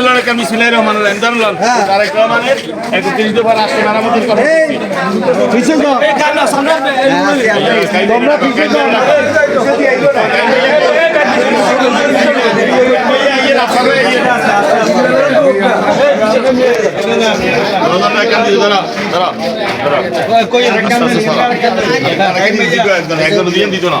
সামনে লড়ে কামি সিলাই রহমান এন্দার লন তারেক রহমানের একত্রিশ দফা রাষ্ট্র মেরামতের তোমরা একজন দিয়ে দিত না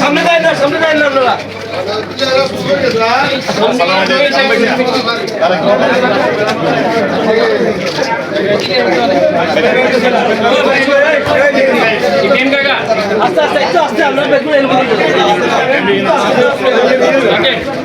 সামনে যায় না সামনে যায় না আপনারা আস্তে আস্তে একটু আস্তে আমরা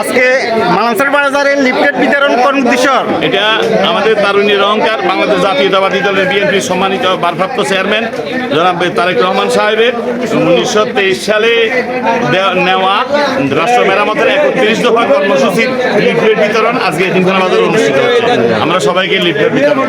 আজকে মানসের বাজারের লিফলেট বিতরণ কোন উদ্দেশ্যর এটা আমাদের তারুণীর অহংকার বাংলাদেশ জাতীয়তাবাদী দলের বিএনপির সম্মানিত ভারপ্রাপ্ত চেয়ারম্যান জনাব তারেক রহমান সাহেবের উনিশশো তেইশ সালে দেওয়া- নেওয়া রাষ্ট্র মেরামতের একত্রিশ দফা কর্মসূচির লিফলেট বিতরণ আজকে এতিমখানা বাজারে অনুষ্ঠিত হচ্ছে। আমরা সবাইকে লিফলেট বিতরণ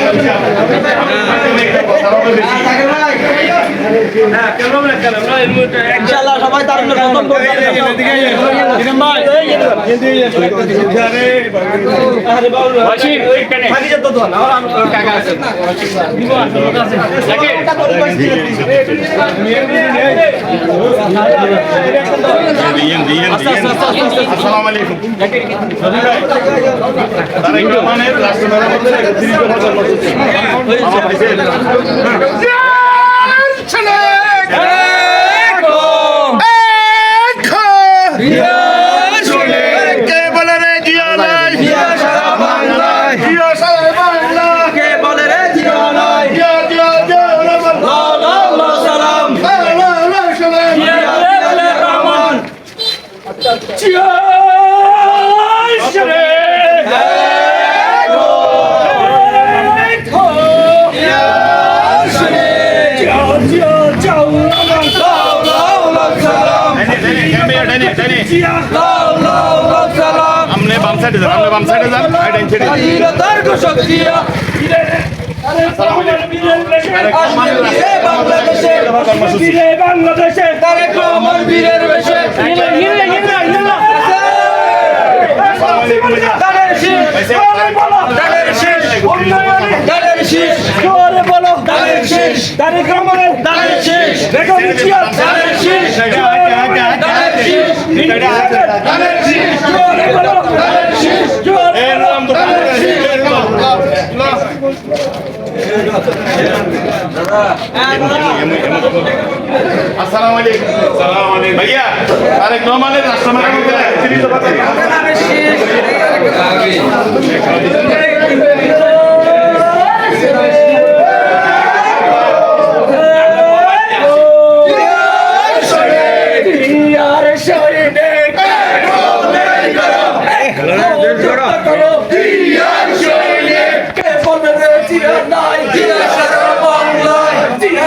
ইনশাআল্লাহ সবাই তার দিয়েন আসসালামু আলাইকুম তারেক রহমানের রাষ্ট্র মেরামতের আমনে বাম সাইডে যান আমনে বাম সাইডে যান বাংলাদেশে আসসালামু আলাইকুম আসসালামু ভাইয়া রাষ্ট্র মেরামতের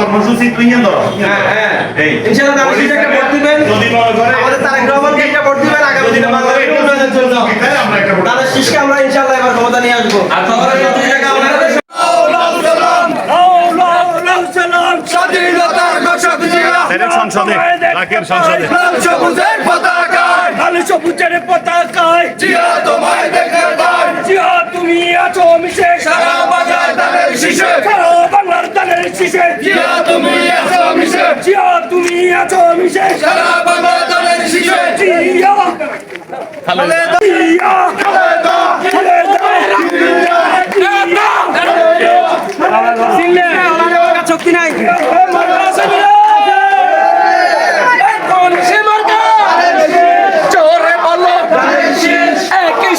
কর্মসূচি তুই ধরো একটা ভোট যদি মনে করে আমাদের তারেক রহমানকে একটা ভোট দিবেন আগামী দিনে মনে উন্নয়নের জন্য। তাদের শীষকে আমরা ইনশাআল্লাহ এবার ক্ষমতা নিয়ে আসব। জিয়া সংসদে রাকের সংসদে। সবুজের পতাকায়। লাল সবুজের পতাকায়। জিয়া তোমায় দেখে দায় জিয়া তুমি আছো মিশে। সারা বাজার দানের শীষে সারা বাংলার দানের শীষে জিয়া তুমি আছো মিশে। জিয়া তুমি আছো মিশে। সারা বাংলার দানের শীষে জিয়া শক্তি নাই। জোরে বলো। একই